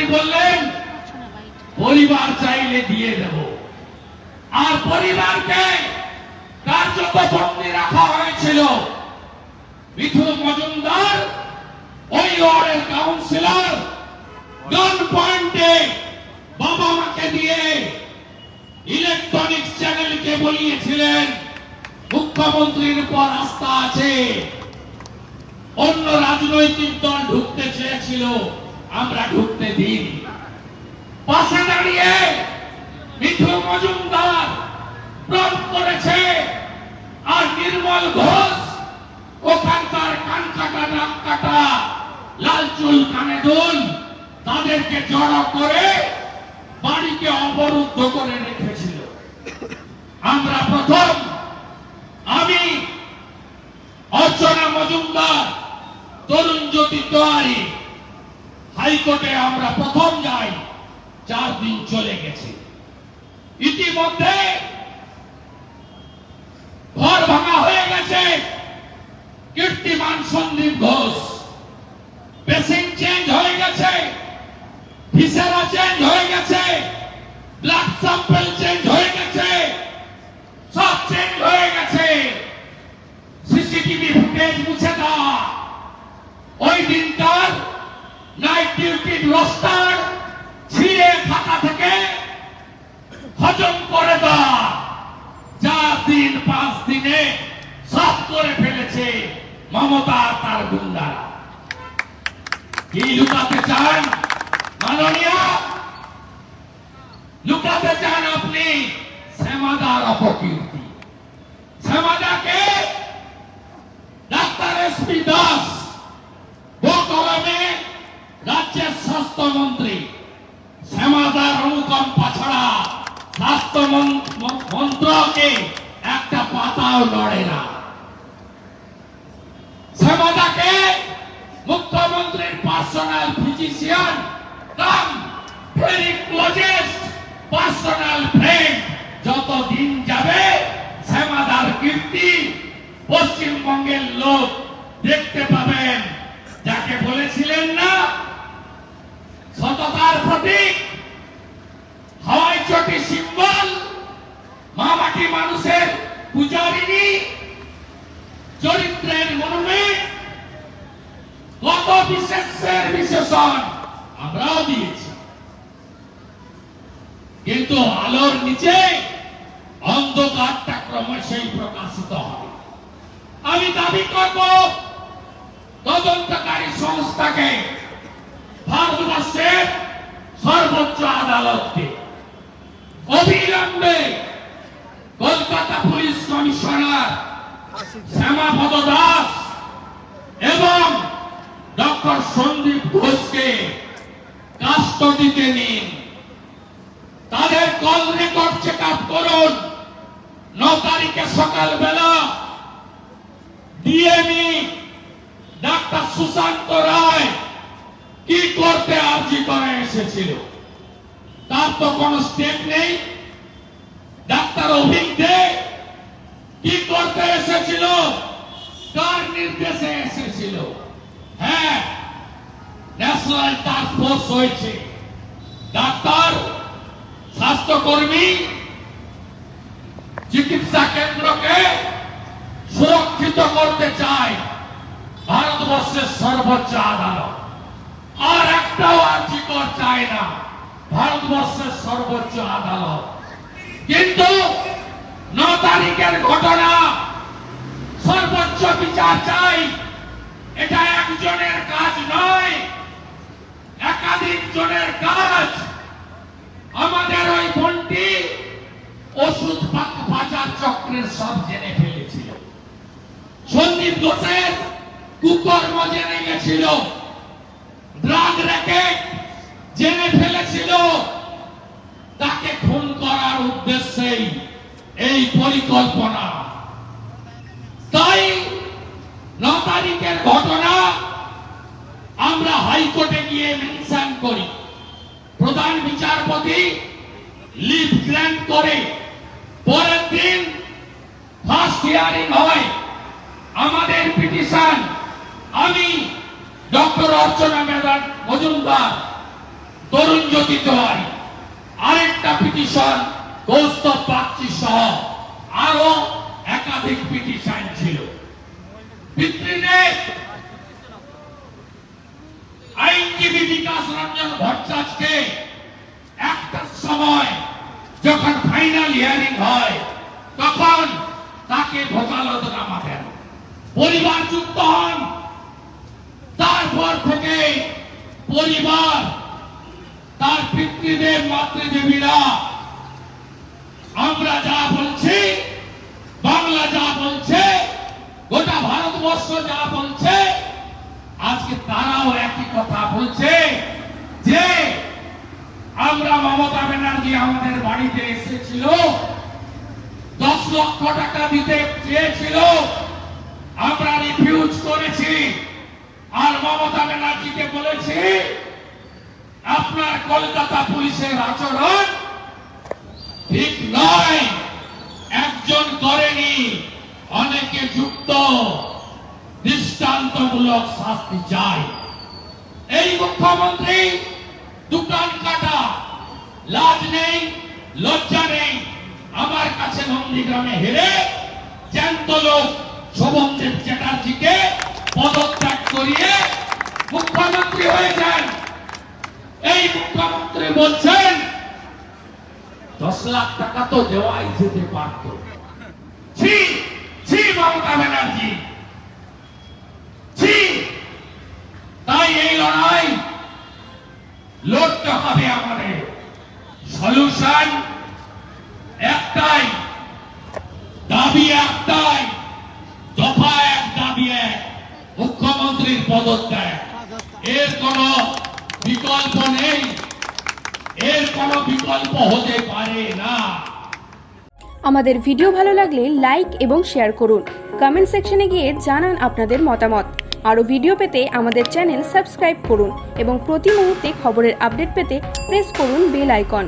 আপনি বললেন, পরিবার চাইলে দিয়ে দেব। আর পরিবারকে কার্যত বন্দী রাখা হয়েছিল। মিঠু মজুমদার ওই ওয়ার্ডের কাউন্সিলর গান পয়েন্টে বাবা মাকে দিয়ে ইলেকট্রনিক চ্যানেলকে বলিয়েছিলেন, মুখ্যমন্ত্রীর উপর আস্থা আছে। অন্য রাজনৈতিক দল ঢুকতে চেয়েছিল। আমরা ঢুকতে দিইনি। পাশে দাঁড়িয়ে মিঠু মজুমদার প্রণ করেছে আর নির্মল ঘোষ, ওখানকার কান কাটা নাক কাটা লাল চুল, কানে দুল, তাদেরকে জড়ো করে বাড়িকে অবরুদ্ধ করে রেখেছিল। আমরা প্রথম, আমি, অর্চনা মজুমদার, তরুণ জ্যোতি তোয়ারি হাইকোর্টে আমরা প্রথম যাই, চার দিন চলে গেছে। ইতিমধ্যে ঘর ভাঙা হয়ে গেছে। কীর্তিমান সন্দীপ ঘোষ। বেসিন চেঞ্জ হয়ে গেছে। ভিসেরা চেঞ্জ হয়ে গেছে। ব্লাড স্যাম্পল চেঞ্জ হয়ে গেছে। সব চেঞ্জ হয়ে গেছে। সিসিটিভি ফুটেজ মুছে দেওয়া। ওই দিনকার ডিউটির ছিঁড়ে খাতা থেকে হজম করে দেওয়া যা দিন, পাঁচ দিনে সব করে ফেলেছে মমতা তার গুন্ডারা। কি লুকাতে চান? মাননীয়, লুকাতে চান আপনি শ্যামাদার অপকীর্তি শ্যামাদাকে ডাক্তার এস পি দাস কলমে রাজ্যের স্বাস্থ্যমন্ত্রী শ্যামাদার অনুকম্পা ছাড়া স্বাস্থ্য মন্ত্রকে একটা পাতাও লড়ে না। মুখ্যমন্ত্রীর personal physician cum personal friend. যত দিন যাবে শ্যামাদার কীর্তি পশ্চিমবঙ্গের লোক দেখতে পাবেন। যাকে বলেছিলেন না বিশেষণ আমরাও দিয়েছি। কিন্তু আলোর নিচে অন্ধকারটা ক্রমশই প্রকাশিত হবে। আমি দাবি করব, তদন্তকারী সংস্থাকে ভারতবর্ষের সর্বোচ্চ আদালতকে অবিলম্বে কলকাতা পুলিশ কমিশনার শ্যামাপদ দাস এবং ডক্টর ঘোষকে কাস্টডিতে নিন। তাদের কল রেকর্ড চেক আপ করুন। ন তারিখে সকালবেলা ডিএমই ডাক্তার সুশান্ত রায় কি করতে আর্জি করে এসেছিল? তার তো কোনো স্টেপ নেই। ডাক্তার অভিক দে কি করতে এসেছিল? কার নির্দেশে এসেছিল? হ্যাঁ ন্যাশনাল টাস্ক ফোর্স হয়েছে। ডাক্তার, স্বাস্থ্যকর্মী, চিকিৎসা কেন্দ্রকে সুরক্ষিত করতে চায় ভারতবর্ষের সর্বোচ্চ আদালত। আর একটাও আর্জিকর চায় না, ভারতবর্ষের সর্বোচ্চ আদালত। কিন্তু ন তারিখের ঘটনা সর্বোচ্চ বিচার চাই, এটা একজনের কাজ নয় একাধিক জনের কাজ। আমাদের ওই বোনটি ওষুধ পাচার চক্রের সব জেনে ফেলেছিল। সন্দীপ ঘোষের কুকর্ম জেনে গেছিল। ড্রাগ র্যাকেট জেনে ফেলেছিল। তাকে খুন করার উদ্দেশ্যেই এই পরিকল্পনা তাই ন তারিখের ঘটনা আমরা হাইকোর্টে গিয়ে মেনশন করি প্রধান বিচারপতি লিভ গ্র্যান্ট করে পরের দিন ফার্স্ট হিয়ারিং হয়। আমাদের পিটিশন আমি ডক্টর অর্চনা মেদান মজুমদার, তরুণ জ্যোতি তোয়ারি আরেকটা পিটিশন কৌস্তব বাগচি সহ আরও একাধিক পিটিশন ছিল। পিতৃদেব আইনজীবী বিকাশ রঞ্জন ভট্টাচার্যকে একটা সময় যখন ফাইনাল হিয়ারিং হয়, তখন তাকে ভোকালতনামা দেন। পরিবার যুক্ত হন। তারপর থেকে পরিবার, তার পিতৃদেব, মাতৃদেবীরা, আমরা যা বলছি, বাংলা যা বলছে, গোটা ভারতবর্ষ যা বলছে, আজকে তারাও একই কথা বলছে। মমতা ব্যানার্জি আমাদের বাড়িতে এসেছিল। দশ লক্ষ টাকা দিতে চেয়েছিল। আমরা রিফিউজ করেছি। আর মমতা ব্যানার্জিকে বলেছি, আপনার কলকাতা পুলিশের আচরণ ঠিক নয়। একজন করেনি, অনেকে যুক্ত। দৃষ্টান্তমূলক শাস্তি চাই। এই মুখ্যমন্ত্রী দোকান কাটা লাজ নেই, লজ্জা নেই। আমার কাছে নন্দীগ্রামে হেরে জ্যান্ত লোক শোভনদেব চ্যাটার্জিকে পদত্যাগ করিয়ে মুখ্যমন্ত্রী হয়েছেন এই মুখ্যমন্ত্রী বলছেন, দশ লাখ টাকা তো দেওয়াই যেতে পারত ছি ছি মমতা ব্যানার্জি ছি তাই এই লড়াই লড়তে হবে আমাদের সলিউশন একটাই দাবি একটাই দফা এক দাবি এক মুখ্যমন্ত্রীর পদত্যাগ। এর কোনো বিকল্প নেই। এর কোনো বিকল্প হতে পারে না। আমাদের ভিডিও ভালো লাগলে লাইক এবং শেয়ার করুন। কমেন্ট সেকশনে গিয়ে জানান আপনাদের মতামত। আরও ভিডিও পেতে আমাদের চ্যানেল সাবস্ক্রাইব করুন এবং প্রতি মুহূর্তে খবরের আপডেট পেতে প্রেস করুন বেল আইকন।